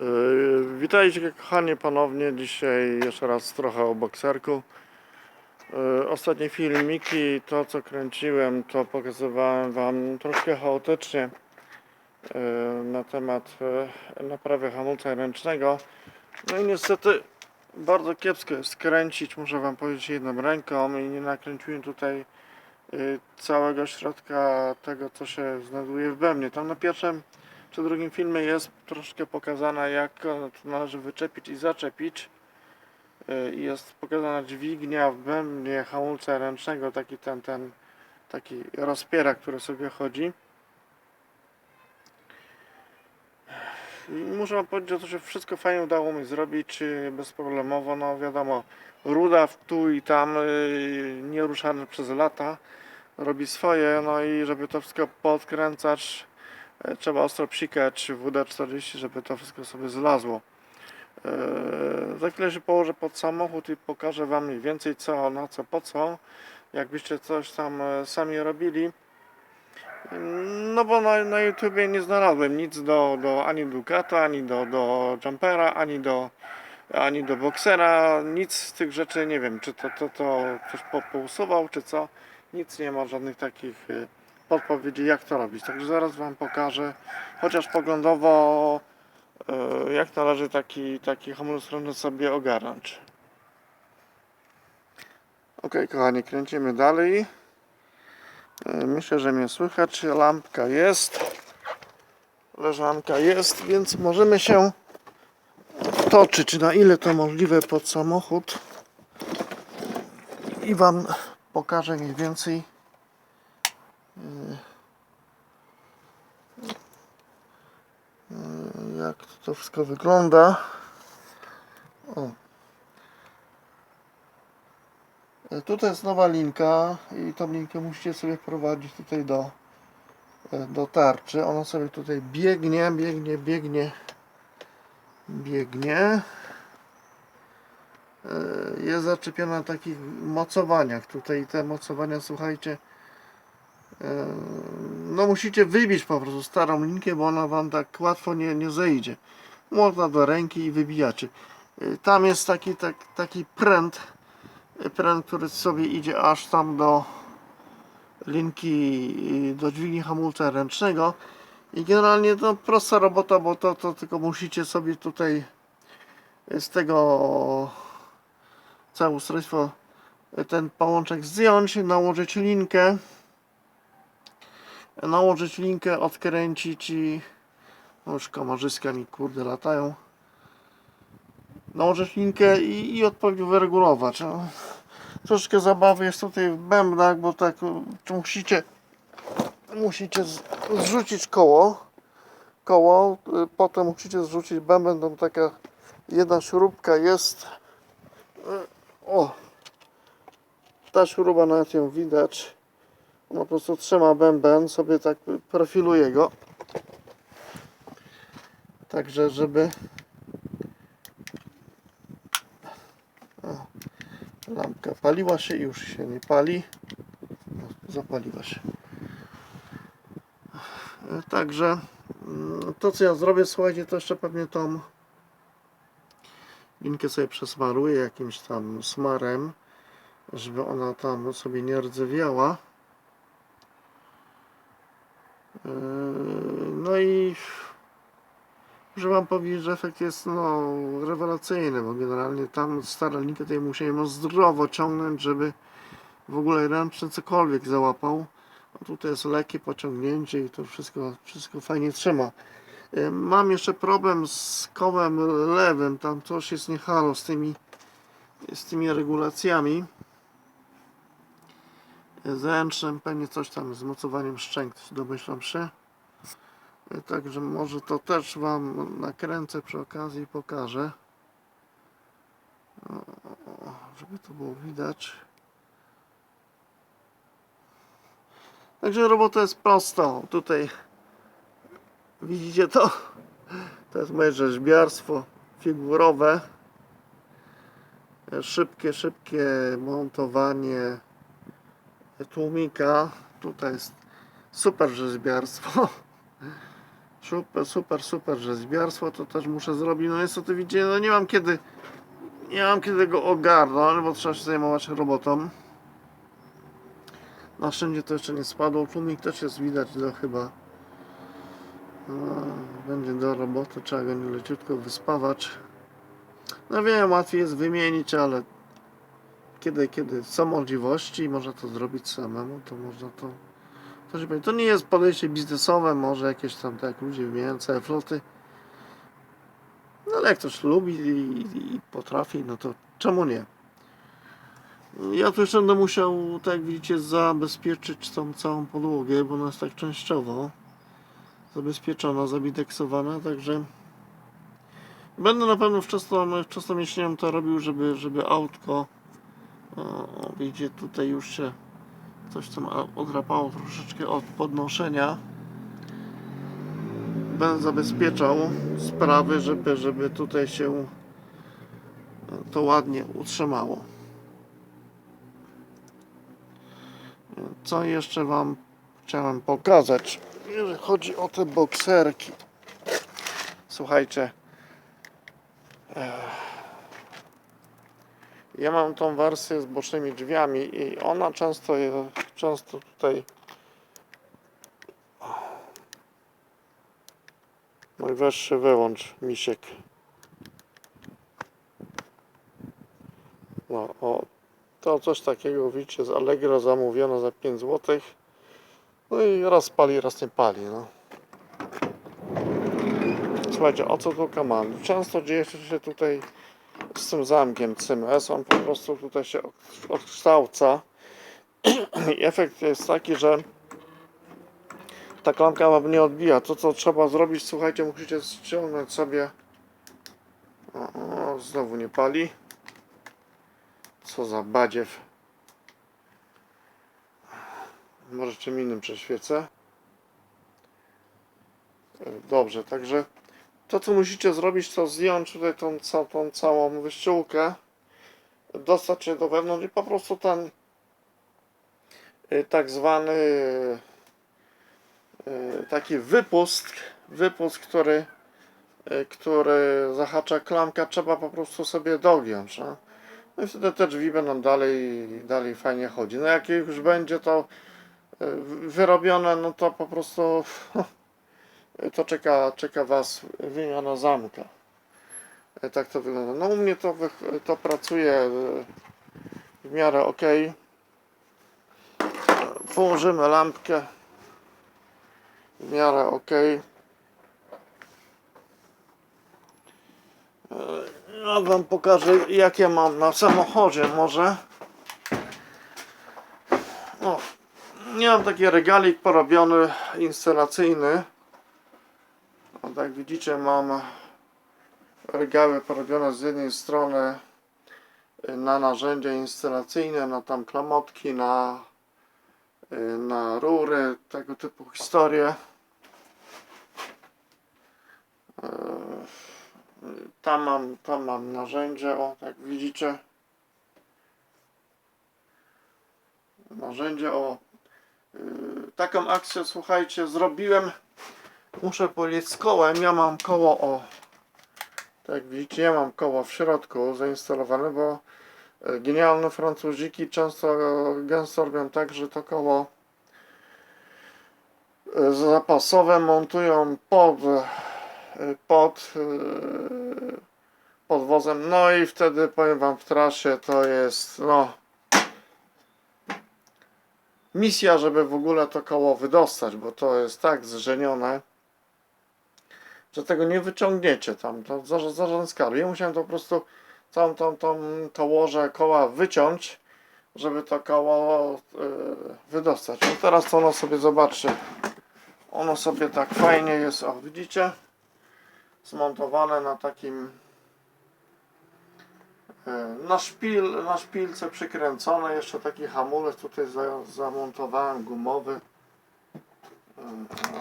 Yy, Witajcie kochani ponownie. Dzisiaj jeszcze raz trochę o bokserku. Yy, Ostatnie filmiki, to co kręciłem, to pokazywałem Wam troszkę chaotycznie yy, na temat naprawy hamulca ręcznego. No i niestety bardzo kiepsko jest kręcić, muszę Wam powiedzieć jedną ręką i nie nakręciłem tutaj całego środka tego co się znajduje w bębnie. Tam na pierwszym czy drugim filmie jest troszkę pokazana jak należy wyczepić i zaczepić. I Jest pokazana dźwignia w bębnie hamulca ręcznego, taki ten, ten taki rozpierak, który sobie chodzi. I muszę wam powiedzieć, że to się wszystko fajnie udało mi zrobić bezproblemowo. No wiadomo, ruda w tu i tam, y, nieruszany przez lata, robi swoje. No i żeby to wszystko podkręcać, e, trzeba ostro psikać WD-40, żeby to wszystko sobie zlazło. E, Za chwilę się położę pod samochód i pokażę Wam więcej co, na co, po co. Jakbyście coś tam e, sami robili. No bo na, na YouTubie nie znalazłem nic do, do ani Ducata, ani do, do Jumpera, ani do, ani do Boxera. Nic z tych rzeczy nie wiem, czy to, to, to ktoś po, pousuwał, czy co. Nic nie ma żadnych takich podpowiedzi, jak to robić. Także zaraz Wam pokażę, chociaż poglądowo, y, jak należy taki, taki hamulec sobie ogarnąć. Ok, kochani, kręcimy dalej. Y, Myślę, że mnie słychać. Lampka jest. Leżanka jest, więc możemy się toczyć na ile to możliwe pod samochód. I Wam pokażę mniej więcej to wszystko wygląda. O. E, Tutaj jest nowa linka i tą linkę musicie sobie wprowadzić tutaj do, e, do tarczy. Ona sobie tutaj biegnie, biegnie, biegnie, biegnie. E, Jest zaczepiona na takich mocowaniach. Tutaj te mocowania, słuchajcie, no musicie wybić po prostu starą linkę, bo ona wam tak łatwo nie, nie zejdzie. Można do ręki i wybijacie. E, Tam jest taki, tak, taki pręt, pręt, który sobie idzie aż tam do linki, do dźwigni hamulca ręcznego. I generalnie to prosta robota, bo to, to tylko musicie sobie tutaj z tego całe ustrojstwo ten połączek zdjąć, nałożyć linkę nałożyć linkę, odkręcić i już kamarzyska mi kurde latają. Nałożyć linkę i, i odpowiednio wyregulować. No. troszkę zabawy jest tutaj w bębnach, bo tak musicie musicie zrzucić koło. Koło, y, potem musicie zrzucić bęben, tam taka jedna śrubka jest. Y, o ta śruba nawet ją widać po prostu trzyma bęben, sobie tak profiluje go. Także żeby o, lampka paliła się już się nie pali. O, zapaliła się. Także mm, to co ja zrobię, słuchajcie, to jeszcze pewnie tą linkę sobie przesmaruję jakimś tam smarem, żeby ona tam sobie nie rdzewiała. Yy, No i muszę Wam powiedzieć, że efekt jest no, rewelacyjny, bo generalnie tam stara linkę tutaj musiałem zdrowo ciągnąć, żeby w ogóle ręczny cokolwiek załapał. A tutaj jest lekkie pociągnięcie i to wszystko, wszystko fajnie trzyma. Y, Mam jeszcze problem z kołem lewym, tam coś jest nie halo z tymi, z tymi regulacjami. Y, Z ręcznym pewnie coś tam z mocowaniem szczęk, domyślam się. Także może to też Wam nakręcę przy okazji i pokażę. Żeby to było widać. Także robota jest prosta. Tutaj widzicie to? To jest moje rzeźbiarstwo figurowe. Szybkie, szybkie montowanie tłumika. Tutaj jest super rzeźbiarstwo. Super, super, super, że zbiarstwo to też muszę zrobić. No niestety widzicie, no nie mam kiedy, nie mam kiedy go ogarnąć, bo trzeba się zajmować robotą. Na szczęście to jeszcze nie spadło. Tłumik też jest widać do chyba. No, będzie do roboty, trzeba go leciutko wyspawać. No wiem, łatwiej jest wymienić, ale kiedy, kiedy są możliwości i można to zrobić samemu, to można to. To, się to nie jest podejście biznesowe, może jakieś tam tak jak ludzie wymieniają całe floty. No ale jak ktoś lubi i, i potrafi, no to czemu nie? Ja tu jeszcze będę musiał, tak jak widzicie, zabezpieczyć tą całą podłogę, bo ona jest tak częściowo zabezpieczona, zabideksowana, także będę na pewno wczesną, wczesną to robił, żeby, żeby autko widzicie, tutaj już się coś tam odrapało troszeczkę od podnoszenia. Będę zabezpieczał sprawy, żeby, żeby tutaj się to ładnie utrzymało. Co jeszcze Wam chciałem pokazać, jeżeli chodzi o te bokserki. Słuchajcie. Ech. Ja mam tą wersję z bocznymi drzwiami i ona często, często tutaj najwyższy wyłącz misiek. No, o, to coś takiego widzicie z Allegro zamówione za 5 zł. No i raz pali, raz nie pali. No. Słuchajcie, o co tu kaman? Często dzieje się tutaj z tym zamkiem CMS, on po prostu tutaj się od- odkształca. I efekt jest taki, że ta klamka wam nie odbija. To co trzeba zrobić, słuchajcie, musicie ściągnąć sobie. O, o, znowu nie pali. Co za badziew. Może czym innym przeświecę. Dobrze, także to co musicie zrobić to zdjąć tutaj tą, ca- tą całą wyściółkę dostać się do wewnątrz i po prostu ten y, tak zwany y, taki wypust wypust, który y, który zahacza klamka trzeba po prostu sobie dogiąć no. no i wtedy te drzwi będą dalej dalej fajnie chodzi no jak już będzie to wyrobione no to po prostu to czeka, czeka Was wymiana zamka. E, Tak to wygląda. No u mnie to, to pracuje e, w miarę ok. Położymy lampkę w miarę ok. Ja Wam pokażę jak ja mam na samochodzie może. O, mam taki regalik porobiony instalacyjny. O, tak widzicie, mam regały porobione z jednej strony na narzędzia instalacyjne, na tam klamotki, na, na rury, tego typu historie. Tam mam, tam mam narzędzie, o tak widzicie. Narzędzie, o. Taką akcję, słuchajcie, zrobiłem muszę powiedzieć z kołem. Ja mam koło o. Tak widzicie, ja mam koło w środku zainstalowane, bo e, genialne Francuziki często e, gęsto robią tak, że to koło e, zapasowe montują pod pod e, pod wozem. No i wtedy powiem wam w trasie to jest no misja, żeby w ogóle to koło wydostać, bo to jest tak zżenione że tego nie wyciągniecie tam, to za, za żaden skarb. Ja musiałem to po prostu całą tą, tą, to łoże koła wyciąć, żeby to koło yy, wydostać. No teraz to ono sobie, zobaczcie, ono sobie tak fajnie jest, o widzicie, zmontowane na takim yy, na, szpil, na szpilce przykręcone, jeszcze taki hamulec tutaj za, zamontowałem gumowy.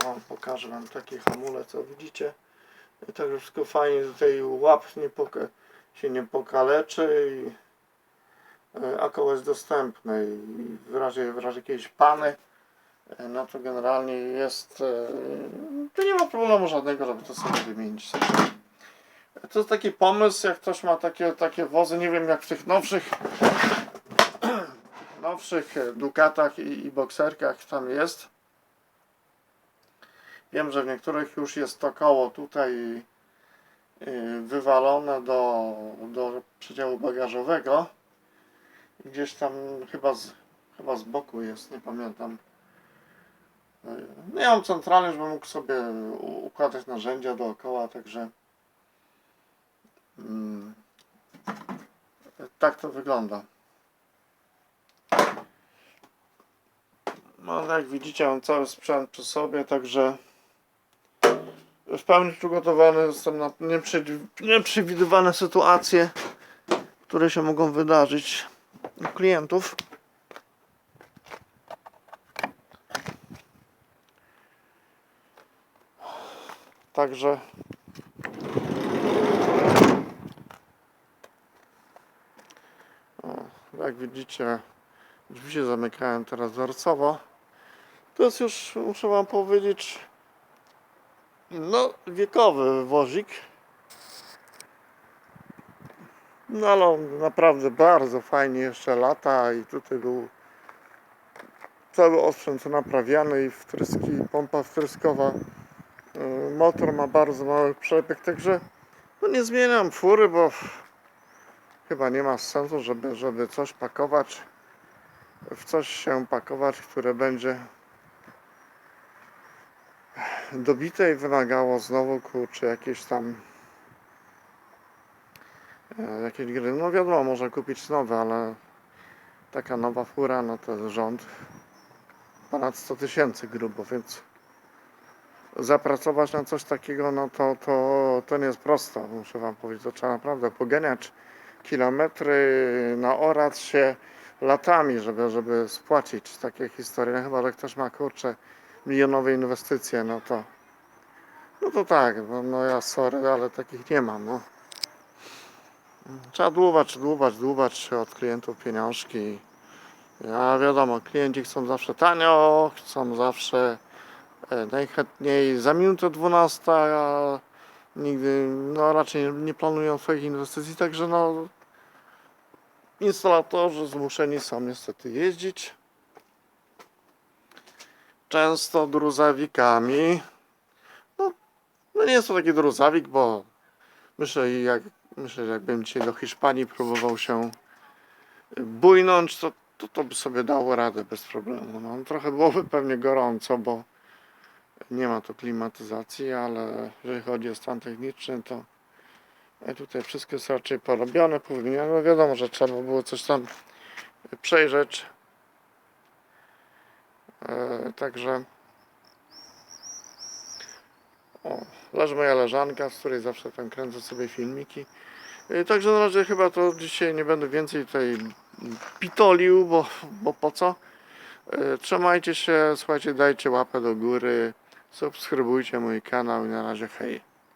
O, pokażę wam taki hamulec, o widzicie. I tak wszystko fajnie tutaj łap nie się nie pokaleczy i e, a koło jest dostępne i w razie, w razie jakiejś pany e, no to generalnie jest, e, to nie ma problemu żadnego, żeby to sobie wymienić. To jest taki pomysł, jak ktoś ma takie, takie wozy, nie wiem jak w tych nowszych nowszych Ducatach i, i bokserkach tam jest. Wiem, że w niektórych już jest to koło tutaj y, wywalone do, do przedziału bagażowego. Gdzieś tam chyba z, chyba z boku jest, nie pamiętam. No mam centralny, żebym mógł sobie układać narzędzia dookoła, także mm, tak to wygląda. No, jak widzicie, mam cały sprzęt przy sobie, także w pełni przygotowany jestem na nieprzewid- nieprzewidywane sytuacje, które się mogą wydarzyć u klientów. Także o, jak widzicie, drzwi się zamykają teraz wzorcowo. To jest już, muszę Wam powiedzieć, no, wiekowy wozik. No ale on naprawdę bardzo fajnie jeszcze lata i tutaj był cały osprzęt naprawiany i wtryski, pompa wtryskowa. Yy, Motor ma bardzo mały przebieg, także no nie zmieniam fury, bo chyba nie ma sensu, żeby, żeby coś pakować, w coś się pakować, które będzie dobite i wymagało znowu kurczę jakieś tam e, jakieś gry. No wiadomo, można kupić nowe, ale taka nowa fura, no to rząd ponad 100 tysięcy grubo, więc zapracować na coś takiego, no to, to, to nie jest prosto, muszę wam powiedzieć, to trzeba naprawdę poganiać kilometry, naorać się latami, żeby, żeby spłacić takie historie, no chyba, że ktoś ma kurczę milionowe inwestycje, no to no to tak, no, no ja sorry, ale takich nie mam, no. Trzeba dłubać, dłubać, dłubać od klientów pieniążki. Ja wiadomo, klienci chcą zawsze tanio, chcą zawsze e, najchętniej za minutę 12, a nigdy, no raczej nie planują swoich inwestycji, także no instalatorzy zmuszeni są niestety jeździć często druzawikami. No, no nie jest to taki druzawik, bo myślę, jak, myślę, że jakbym dzisiaj do Hiszpanii próbował się bujnąć, to, to, to by sobie dało radę bez problemu. No, trochę byłoby pewnie gorąco, bo nie ma tu klimatyzacji, ale jeżeli chodzi o stan techniczny, to tutaj wszystko jest raczej porobione, powymieniane. No wiadomo, że trzeba było coś tam przejrzeć. E, także o, leży moja leżanka, z której zawsze tam kręcę sobie filmiki. E, także na razie chyba to dzisiaj nie będę więcej tutaj pitolił, bo, bo po co? E, trzymajcie się, słuchajcie, dajcie łapę do góry, subskrybujcie mój kanał i na razie hej.